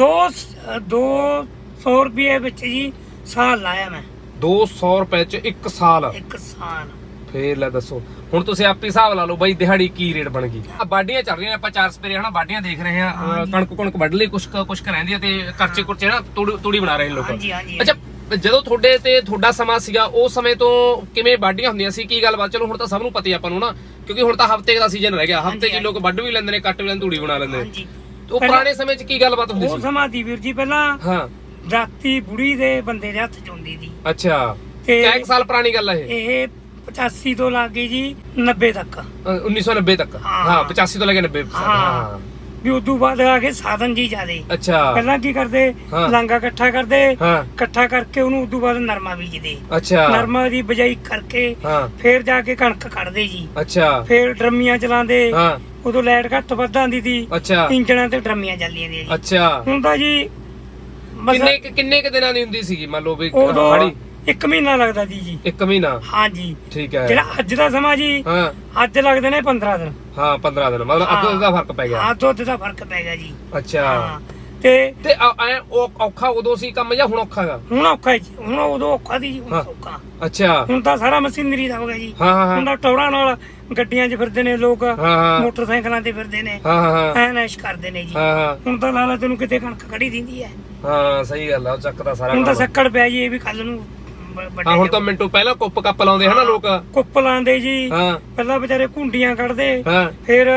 ਦੋ ਸ- ਦੋ 100 ਰੁਪਏ ਵਿੱਚ ਜੀ ਸਾਲ ਲਾਇਆ ਮੈਂ। 200 ਰੁਪਏ ਚ 1 ਸਾਲ। ਇੱਕ ਸਾਲ। ਫੇਰ ਲੈ ਦੱਸੋ। ਹੁਣ ਤੁਸੀਂ ਆਪੇ ਹਿਸਾਬ ਲਾ ਲਓ ਬਾਈ ਦਿਹਾੜੀ ਕੀ ਰੇਟ ਬਣ ਗਈ। ਆ ਬਾਡੀਆਂ ਚੱਲ ਰਹੀਆਂ ਨੇ ਆਪਾਂ ਚਾਰ ਸਪੇਰੇ ਹਨਾ ਬਾਡੀਆਂ ਦੇਖ ਰਹੇ ਆ ਅਹ ਕਣਕ ਕਣਕ ਵੱਢ ਲਈ ਕੁਛ ਕੁ- ਕੁਛ ਕੁ ਰਹਿੰਦੀ ਆ ਤੇ ਕਰਚੇ ਕੁਰਚੇ ਨਾ ਤੂੜੀ ਤੂੜੀ ਬਣਾ ਰਹੇ ਨੇ ਲੋਕ। ਹਾਂਜੀ ਹਾਂਜੀ। ਅੱਛਾ ਜਦੋਂ ਤੁਹਾਡੇ ਤੇ ਤੁਹਾਡਾ ਸਮਾਂ ਸੀਗਾ ਉਸ ਸਮੇਂ ਤੋਂ ਕਿਵੇਂ ਬਾਡੀਆਂ ਹੁੰਦੀਆਂ ਸੀ ਕੀ ਗੱਲਬਾਤ? ਚਲੋ ਹੁਣ ਤਾਂ ਸਭ ਨੂੰ ਪਤਾ ਹੀ ਆਪਾਂ ਨੂੰ ਨਾ ਕਿਉਂਕਿ ਹੁਣ ਤਾਂ ਹਫ਼ਤੇ ਦਾ ਸੀਜ਼ਨ ਰਹਿ ਗਿਆ। ਹਫ਼ਤੇ 'ਚ ਹਾਂਜੀ, ਲੋਕ ਵੱਢ ਵੀ ਲੈਂਦੇ ਨੇ ਕੱਟ ਵੀ ਲੈਂਦੇ ਤੂੜੀ ਬਣਾ ਲੈਂਦੇ ਨੇ। ਹਾਂਜੀ। ਉਹ ਪੁਰਾਣੇ ਸਮੇਂ 'ਚ ਕੀ ਗੱਲਬਾਤ ਹੁੰਦੀ ਉਹ ਸੀ? ਸਮਾਂ ਦੀ ਵੀਰ ਜੀ ਪਹਿਲਾਂ ਹਾਂ। ਰਾਤੀ ਬੁੜੀ ਦੇ ਬੰਦੇ ਦੇ ਹੱਥ ਚ ਹੁੰਦੀ ਸੀ। ਅੱਛਾ। ਤੇ ਕਿੰਨੇ ਸਾਲ ਪੁਰਾਣੀ ਗੱਲ ਹੈ ਇਹ? ਇਹ 85 ਤੋਂ ਲੱਗ ਗਈ ਜੀ 90 ਤੱਕ। ਅ, 1990 ਤੱਕ। ਹਾਂ। ਹਾਂ 85 ਤੋਂ ਲੈ ਕੇ 90 ਤੱਕ, ਹਾਂ। ਵੀ ਉਦੋਂ ਬਾਅਦ ਆ ਕੇ ਸਾਧਨ ਜੀ ਜਿਆਦੇ। ਅੱਛਾ। ਪਹਿਲਾਂ ਕੀ ਕਰਦੇ? ਹਾਂ। ਲਾਂਗਾ ਇਕੱਠਾ ਕਰਦੇ। ਹਾਂ। ਇਕੱਠਾ ਕਰਕੇ ਉਹਨੂੰ ਉਦੋਂ ਬਾਅਦ ਨਰਮਾ ਬੀਜਦੇ। ਅੱਛਾ। ਨਰਮਾ ਦੀ ਬਜਾਈ ਕਰਕੇ ਹਾਂ। ਫੇਰ ਜਾ ਕੇ ਕਣਕ ਕੱਢਦੇ ਜੀ। ਅੱਛਾ। ਫੇਰ ਡਰਮੀਆਂ ਚਲਾਉਂਦੇ। ਹਾਂ। ਉਦੋਂ ਲਾਈਟ ਘੱਟ ਵੱਧ ਆਉਂਦੀ ਸੀ। ਅੱਛਾ। ਇੰਜਣਾਂ ਤੇ ਡਰਮੀਆਂ ਚੱਲੀਆਂ ਦੀਆਂ ਜੀ। ਅੱਛਾ। ਹੁਣ ਤਾਂ ਜੀ ਬਸ ਕਿੰਨੇ ਕੁ- ਕਿੰਨੇ ਕ ਦਿਨਾਂ ਦੀ ਹੁੰਦੀ ਸੀਗੀ? ਮੰਨ ਲਓ ਵੀ ਉਦੋਂ ਹਾੜੀ ਇੱਕ ਮਹੀਨਾ ਲੱਗਦਾ ਸੀ ਜੀ। ਇੱਕ ਮਹੀਨਾ? ਹਾਂਜੀ। ਠੀਕ ਹੈ। ਜਿਹੜਾ ਅੱਜ ਦਾ ਸਮਾਂ ਜੀ ਹਾਂ। ਅੱਜ ਲੱਗਦੇ ਨੇ 15 ਦਿਨ। ਹਾਂ 15 ਦਿਨ। ਮਤਲਬ ਅੱਧੋ ਦਾ ਫ਼ਰਕ ਪੈ ਗਿਆ। ਹਾਂ ਦੁੱਧ ਦਾ ਫ਼ਰਕ ਪੈ ਗਿਆ ਜੀ। ਅੱਛਾ। ਹਾਂ। ਤੇ ਤੇ ਐ ਉਹ ਔਖਾ ਉਦੋਂ ਸੀ ਕੰਮ ਜਾਂ ਹੁਣ ਔਖਾ ਹੈਗਾ ਹੁਣ ਔਖਾ ਜੀ ਹੁਣ ਉਦੋਂ ਔਖਾ ਸੀ ਜੀ ਹੁਣ ਹਾਂ। ਔਖਾ ਅੱਛਾ। ਹੁਣ ਤਾਂ ਸਾਰਾ ਮਸ਼ੀਨਰੀ ਦਾ ਹੋ ਗਿਆ ਜੀ। ਹਾਂ ਹਾਂ ਹੁਣ ਹਾਂ ਤਾਂ ਟੌਰਾਂ ਨਾਲ ਗੱਡੀਆਂ 'ਚ ਫਿਰਦੇ ਨੇ ਲੋਕ ਹਾਂ ਹਾਂ। ਮੋਟਰਸਾਈਕਲਾਂ ਤੇ ਫਿਰਦੇ ਨੇ ਹਾਂ ਹਾਂ ਹਾਂ। ਐਨ ਐਸ਼ ਕਰਦੇ ਨੇ ਜੀ। ਹਾਂ ਹਾਂ। ਹੁਣ ਤਾਂ ਲਾਲਾ ਤੈਨੂੰ ਕਿਤੇ ਕਣਕ ਖੜੀ ਦਿੰਦੀ ਹੈ ਹਾਂ ਸਹੀ ਗੱਲ ਆ ਉਹ ਚੱਕਦਾ ਸਾਰਾ ਹੁਣ ਤਾਂ ਕੰਮ। ਸੱਕੜ ਪਿਆ ਜੀ ਇਹ ਵੀ ਕੱਲ ਨੂੰ ਬ- ਵੱਡੇ ਹਾਂ ਹੁਣ ਤਾਂ ਮਿੰਟੋ ਪਹਿਲਾਂ ਕੁੱਪ ਕੱਪ ਲਾਉਂਦੇ ਹਨਾ ਲੋਕ। ਕੁੱਪ ਲਾਉਂਦੇ ਜੀ। ਹਾਂ। ਪਹਿਲਾਂ ਵਿਚਾਰੇ ਕੁੰਡੀਆਂ ਕੱਢਦੇ ਹਾਂ। ਫਿਰ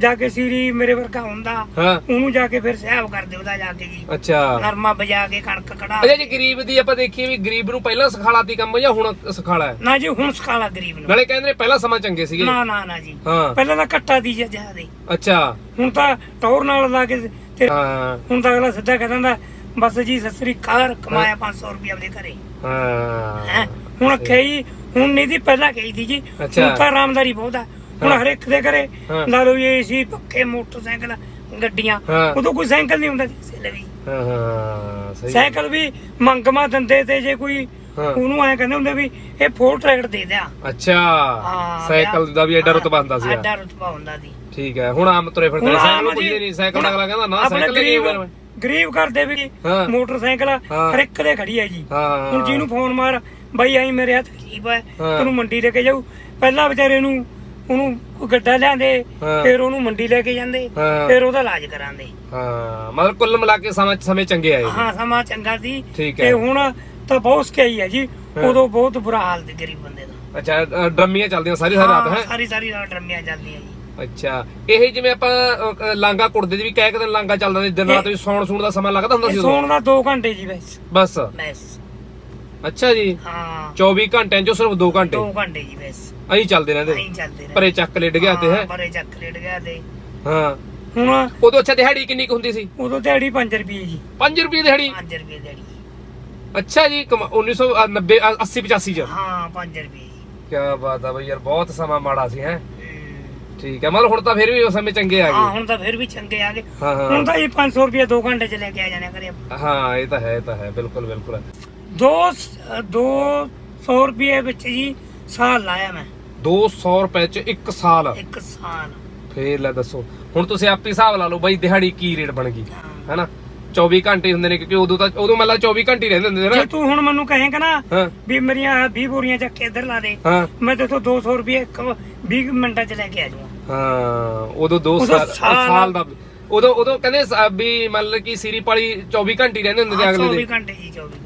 ਜਾ ਕੇ ਸੀਰੀ ਮੇਰੇ ਵਰਗਾ ਹੁੰਦਾ। ਹਾਂ। ਉਹਨੂੰ ਜਾ ਕੇ ਫਿਰ ਸਹਿਬ ਕਰਦੇ ਉਹਦਾ ਜਾ ਕੇ ਜੀ। ਅੱਛਾ। ਨਰਮਾ ਵਜਾ ਕੇ ਕਣਕ ਕਢਾ। ਅੱਛਾ ਜੀ ਗਰੀਬ ਦੀ ਆਪਾਂ ਦੇਖੀਏ ਵੀ ਗਰੀਬ ਨੂੰ ਪਹਿਲਾਂ ਸਿਖਾਲਾ ਤੀ ਕੰਮ ਜਾਂ ਹੁਣ ਸਿਖਾਲਾ ਹੈ? ਨਾ ਜੀ ਹੁਣ ਸਕਾਲਾ ਗਰੀਬ ਨੂੰ। ਨਾਲੇ ਕਹਿੰਦੇ ਨੇ ਪਹਿਲਾਂ ਸਮਾਂ ਚੰਗੇ ਸੀਗੇ। ਨਾ ਨਾ ਨਾ ਜੀ। ਹਾਂ। ਪਹਿਲਾਂ ਤਾਂ ਕੱਟਾ ਦੀ ਜਿਆਦੇ। ਅੱਛਾ। ਹੁਣ ਤਾਂ ਟੌਰ ਨਾਲ ਲਾ ਕੇ ਤੇ ਹਾਂ। ਹੁਣ ਤਾਂ ਅਗਲਾ ਸਿੱਧਾ ਕਹਿ ਦਿੰਦਾ ਬਸ ਜੀ ਸਸਰੀ ਕਾਰ ਕਮਾਇਆ 500 ਰੁਪਏ ਆਪਣੇ ਘਰੇ। ਹਾਂ। ਹੁਣ ਕਹੀ ਹੁਣ ਨਹੀਂ ਦੀ ਪਹਿਲਾਂ ਕਹੀ ਸੀ ਜੀ। ਹੁਣ ਤਾਂ ਆਰਾਮਦਾਰੀ ਬਹੁਤ ਆ। ਹੁਣ ਹਾਂ। ਹਰ ਇੱਕ ਦੇ ਘਰੇ ਹਾਂ। ਲਾ ਲਓ ਇਹ ਸੀ ਪੱਕੇ ਮੋਟਰਸਾਈਕਲ ਗੱਡੀਆਂ ਹਾਂ। ਉਦੋਂ ਕੋਈ ਸਾਈਕਲ ਨਹੀਂ ਹੁੰਦਾ ਸੀ ਕਿਸੇ ਲਈ ਵੀ ਹਾਂ ਹਾਂ ਸਹੀ ਸਾਈਕਲ ਵੀ ਮੰਗਮਾ ਦਿੰਦੇ ਤੇ ਜੇ ਕੋਈ ਹਾਂ। ਉਹਨੂੰ ਐ ਕਹਿੰਦੇ ਹੁੰਦੇ ਵੀ ਇਹ ਫੋਰ ਟਰੈਕਟ ਦੇ ਦਿਆ ਅੱਛਾ ਹਾਂ, ਸਾਈਕਲ ਦਾ ਵੀ ਐਡਾ ਹਾਂ, ਰੁਤਬਾ ਹੁੰਦਾ ਸੀ ਐਡਾ ਰੁਤਬਾ ਹੁੰਦਾ ਸੀ ਠੀਕ ਹੈ ਹੁਣ ਆਮ ਤੁਰੇ ਫਿਰਦੇ ਨੇ, ਸਾਈਕਲ ਨੂੰ ਪੁੱਛਦੇ ਨਹੀਂ ਸਾਈਕਲ ਅਗਲਾ ਕਹਿੰਦਾ ਨਾ ਆਪਣੇ ਸਾਈਕਲ ਕੇ ਗਰੀਬ ਗਰੀਬ ਘਰ ਦੇ ਵੀ ਹਾਂ। ਮੋਟਰਸਾਈਕਲ ਹਾਂ। ਹਰ ਇੱਕ ਦੇ ਖੜੀ ਹੈ ਜੀ ਹਾਂ ਹੁਣ ਜਿਹਨੂੰ ਫੋਨ ਮਾਰ ਬਾਈ ਆਈ ਮੇਰੇ ਹੱਥ ਗਰੀਬ ਹੈ ਹਾਂ। ਤੈਨੂੰ ਮੰਡੀ ਲੈ ਕੇ ਜਾਊ ਪਹਿਲਾਂ ਵਿਚਾਰੇ ਨੂੰ ਉਹਨੂੰ ਗੱਡਾ ਲਿਆਂਦੇ ਹਾਂ। ਫਿਰ ਉਹਨੂੰ ਮੰਡੀ ਲੈ ਕੇ ਜਾਂਦੇ ਹਾਂ। ਫਿਰ ਉਹਦਾ ਇਲਾਜ ਕਰਾਂਦੇ। ਹਾਂ ਮਤਲਬ ਕੁੱਲ ਮਿਲਾ ਕੇ ਸਮਾਂ ਸਮੇਂ ਚੰਗੇ ਆਏ। ਹਾਂ ਸਮਾਂ ਚੰਗਾ ਸੀ। ਠੀਕ ਤੇ ਹੁਣ ਤਾਂ ਬਹੁਤ ਸਕਿਆਈ ਹੈ ਜੀ। ਹਾਂ। ਉਦੋਂ ਬਹੁਤ ਬੁਰਾ ਹਾਲ ਸੀ ਗਰੀਬ ਬੰਦੇ ਦਾ। ਅੱਛਾ ਅ, ਡਰਮੀਆਂ ਚੱਲਦੀਆਂ ਸਾਰੀ ਸਾਰੀ ਰਾਤ ਹਾਂ, ਸਾਰੀ ਸਾਰੀ ਰਾਤ ਡਰਮੀਆਂ ਚੱਲਦੀਆਂ ਜੀ। ਅੱਛਾ ਇਹ ਜਿਵੇਂ ਆਪਾਂ ਅ, ਲਾਂਗਾ ਕੁੜਦੇ ਦੀ ਵੀ ਕਹਿ ਕੇ ਦਿਨ ਲਾਂਗਾ ਚੱਲਦਾ ਸੀ ਦਿਨ ਰਾਤ ਵੀ ਸੌਣ ਸੂਣ ਦਾ ਸਮਾਂ ਲੱਗਦਾ ਹੁੰਦਾ ਸੀ ਇਹ ਉਦੋਂ? ਸੌਣ ਦਾ 2 ਘੰਟੇ ਜੀ ਬਸ। ਬਸ। ਬਸ। ਅੱਛਾ ਜੀ। ਹਾਂ। 24 ਘੰਟਿਆਂ ਚੋਂ ਸਿਰਫ 2 ਘੰਟੇ? 2 ਘੰਟੇ ਜੀ ਬਸ। ਐਂ ਚੱਲਦੇ ਰਹਿੰਦੇ। ਨਹੀਂ ਚੱਲਦੇ ਰਹੇ ਪਰੇ ਚੱਕ ਲਿਟ ਗਿਆ ਤੇ ਹੈ ਹਾਂ, ਪਰੇ ਚੱਕ ਲੇਟ ਗਿਆ ਤੇ। ਹਾਂ। ਹੁਣ ਉਦੋਂ ਅੱਛਾ ਦਿਹਾੜੀ ਕਿੰਨੀ ਕੁ ਹੁੰਦੀ ਸੀ? ਉਦੋਂ ਦਿਹਾੜੀ 5 ਰੁਪਏ ਜੀ। 5 ਰੁਪਏ ਦਿਹਾੜੀ? 5 ਰੁਪਏ ਦਿਹਾੜੀ। ਅੱਛਾ ਜੀ ਕਮਾ- 1990 80 85 ਚ। ਹਾਂ 5 ਰੁਪਏ ਜੀ। ਕੀ ਬਾਤ ਆ ਬਈ ਯਾਰ ਬਹੁਤ ਸਮਾਂ ਮਾੜਾ ਸੀ ਹੈ। ਹਮ। ਠੀਕ ਹੈ ਮਤਲਬ ਹੁਣ ਤਾਂ ਫਿਰ ਵੀ ਉਸ ਸਮੇਂ ਚੰਗੇ ਆ ਹਾਂ ਗਏ ਹੁਣ ਤਾਂ ਫਿਰ ਵੀ ਚੰਗੇ ਆ ਗਏ। ਹਾਂ ਹੁਣ ਹਾਂ ਤਾਂ ਇਹ 500 ਰੁਪਏ 2 ਘੰਟੇ ਚ ਲੈ ਕੇ ਆ ਜਾਣੇ ਕਰੇ ਹਾਂ ਇਹ ਤਾਂ ਹੈ ਇਹ ਤਾਂ ਹੈ ਬਿਲਕੁਲ ਬਿਲਕੁਲ। ਦੋ ਸ- ਦੋ 100 ਰੁਪਏ ਵਿੱਚ ਜੀ ਸਾਲ ਲਾਇਆ ਮੈਂ। 200 ਰੁਪਏ ਚ 1 ਸਾਲ। ਇੱਕ ਸਾਲ। ਫੇਰ ਲੈ ਦੱਸੋ। ਹੁਣ ਤੁਸੀਂ ਆਪੇ ਹਿਸਾਬ ਲਾ ਲਓ ਬਾਈ ਦਿਹਾੜੀ ਕੀ ਰੇਟ ਬਣ ਗਈ। ਹੈਨਾ? 24 ਘੰਟੇ ਹੁੰਦੇ ਨੇ ਕਿਉਂਕਿ ਉਦੋਂ ਤਾਂ ਉਦੋਂ ਮਤਲਬ 24 ਘੰਟੇ ਰਹਿੰਦੇ ਹੁੰਦੇ ਸੀ ਜੇ ਨਾ ਤੂੰ ਹੁਣ ਮੈਨੂੰ ਕਹੇਂਗਾ ਨਾ ਹਾਂ। ਵੀ ਮੇਰੀਆਂ 20 ਬੋਰੀਆਂ ਚੱਕ ਕੇ ਇੱਧਰ ਲਾ ਦੇ ਹਾਂ। ਮੈਂ ਤੇ 200 ਰੁਪਏ ਇੱਕ 20 ਮਿੰਟਾਂ ਚ ਲੈ ਕੇ ਆ ਜਾਊਂਗਾ। ਹਾਂ ਉਦੋਂ 2 ਉਦੋਂ ਸਾਲ ਸਾਲ- ਸਾਲ ਦਾ ਉਦੋਂ ਉਦੋਂ ਕਹਿੰਦੇ ਸ- ਵੀ ਮਤਲਬ ਕਿ ਸੀਰੀ ਪਾਲੀ 24 ਘੰਟੇ ਹੀ ਰਹਿੰਦੇ ਹੁੰਦੇ ਸੀ ਅਗਲੇ 24 ਦੇ ਘੰਟੇ ਜੀ 24 ਘੰਟੇ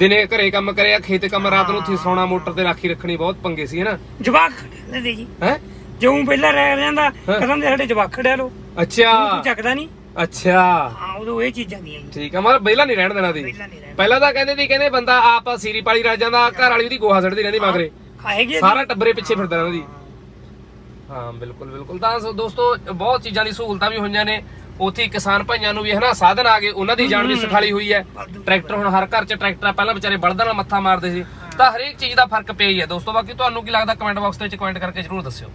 ਦਿਨੇ ਘਰੇ ਕੰਮ ਕਰਿਆ ਖੇਤ ਕੰਮ ਰਾਤ ਨੂੰ ਉੱਥੇ ਸੌਣਾ ਮੋਟਰ ਤੇ ਰਾਖੀ ਰੱਖਣੀ ਬਹੁਤ ਪੰਗੇ ਸੀ ਹੈਨਾ? ਜਵਾਕ ਖੜੇ ਦੇ ਜੀ। ਹੈ? ਜਿਉਂ ਪਹਿਲਾਂ ਰਹਿ ਜਾਂਦਾ ਕਹਿੰਦੇ ਸਾਡੇ ਜਵਾਕ ਖੜਿਆ ਲੋ। ਤੂੰ ਅੱਛਾ ਚੱਕਦਾ ਨਹੀਂ। ਅੱਛਾ। ਹਾਂ ਉਦੋਂ ਇਹ ਚੀਜ਼ਾਂ ਦੀਆਂ ਠੀਕ ਆ ਮਤਲਬ ਪਹਿਲਾਂ ਨਹੀਂ ਰਹਿਣ ਦੇਣਾ ਦੀ ਪਹਿਲਾਂ ਤਾਂ ਕਹਿੰਦੇ ਸੀ ਕਹਿੰਦੇ ਬੰਦਾ ਆਪ ਸੀਰੀ ਪਾਲੀ ਰੱਜ ਜਾਂਦਾ ਘਰ ਵਾਲੀ ਉਹਦੀ ਗੋਹਾ ਸੜਦੀ ਰਹਿੰਦੀ ਮਗਰੇ। ਸਾਰਾ ਟੱਬਰੇ ਪਿੱਛੇ ਫਿਰਦਾ ਰਹਿੰਦਾ ਦੀ ਹਾਂ। ਬਿਲਕੁਲ ਬਿਲਕੁਲ। ਤਾਂ ਦੋਸਤੋ ਬਹੁਤ ਚੀਜ਼ਾਂ ਦੀ ਸਹੂਲਤਾਂ ਵੀ ਹੋਈਆਂ ਨੇ। ਉੱਥੇ ਕਿਸਾਨ ਭਾਈਆਂ ਨੂੰ ਵੀ ਹਨਾ ਸਾਧਨ ਆ ਗਏ ਉਹਨਾਂ ਦੀ ਜਾਨ ਵੀ ਸਿਖਾਲੀ ਹੋਈ ਹੈ। ਟਰੈਕਟਰ ਹੁਣ ਹਰ ਘਰ 'ਚ ਟਰੈਕਟਰ ਆ ਪਹਿਲਾਂ ਵਿਚਾਰੇ ਬਲਦਾਂ ਨਾਲ ਮੱਥਾ ਮਾਰਦੇ ਸੀ। ਤਾਂ ਹਰੇਕ ਚੀਜ਼ ਦਾ ਫ਼ਰਕ ਪਿਆ ਹੀ ਹੈ। ਦੋਸਤੋ ਬਾਕੀ ਤੁਹਾਨੂੰ ਕੀ ਲੱਗਦਾ? ਕਮੈਂਟ ਬਾਕਸ ਦੇ ਵਿੱਚ ਕਮੈਂਟ ਕਰਕੇ ਜਰੂਰ ਦੱਸਿਓ।